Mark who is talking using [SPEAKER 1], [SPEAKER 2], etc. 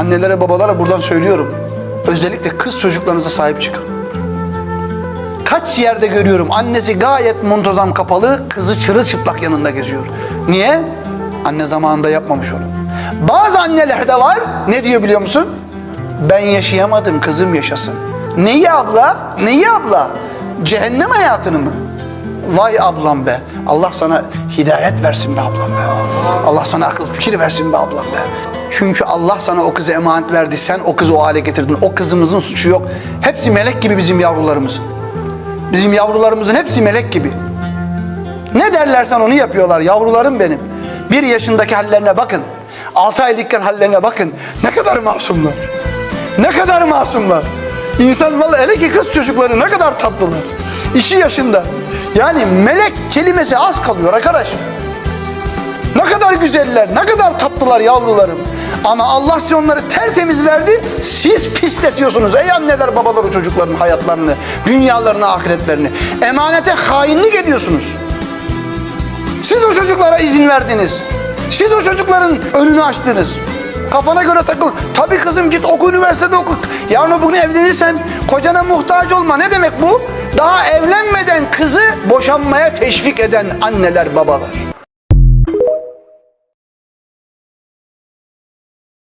[SPEAKER 1] Annelere babalara buradan söylüyorum. Özellikle kız çocuklarınıza sahip çıkın. Kaç yerde görüyorum annesi gayet muntazam kapalı, kızı çırılçıplak yanında geziyor. Niye? Anne zamanında yapmamış onu. Bazı annelerde var, ne diyor biliyor musun? Ben yaşayamadım, kızım yaşasın. Neyi abla? Neyi abla? Cehennem hayatını mı? Vay ablam be. Allah sana hidayet versin be ablam be. Allah sana akıl fikir versin be ablam be. Çünkü Allah sana o kızı emanet verdi. Sen o kızı o hale getirdin. O kızımızın suçu yok. Hepsi melek gibi bizim yavrularımızın. Bizim yavrularımızın hepsi melek gibi. Ne derlersen onu yapıyorlar yavrularım benim. Bir yaşındaki hallerine bakın. Altı aylıkken hallerine bakın. Ne kadar masumlar. Ne kadar masumlar. İnsan vallahi hele ki kız çocukları ne kadar tatlılar. İşi yaşında. Yani melek kelimesi az kalıyor arkadaş. Ne kadar güzeller, ne kadar tatlılar yavrularım. Ama Allah size onları tertemiz verdi, siz pisletiyorsunuz. Ey anneler babalar o çocukların hayatlarını, dünyalarını, ahiretlerini. Emanete hainlik ediyorsunuz. Siz o çocuklara izin verdiniz. Siz o çocukların önünü açtınız. Kafana göre takıl. Tabii kızım git oku üniversitede oku. Yarın bugün evlenirsen kocana muhtaç olma. Ne demek bu? Daha evlenmeden kızı boşanmaya teşvik eden anneler babalar.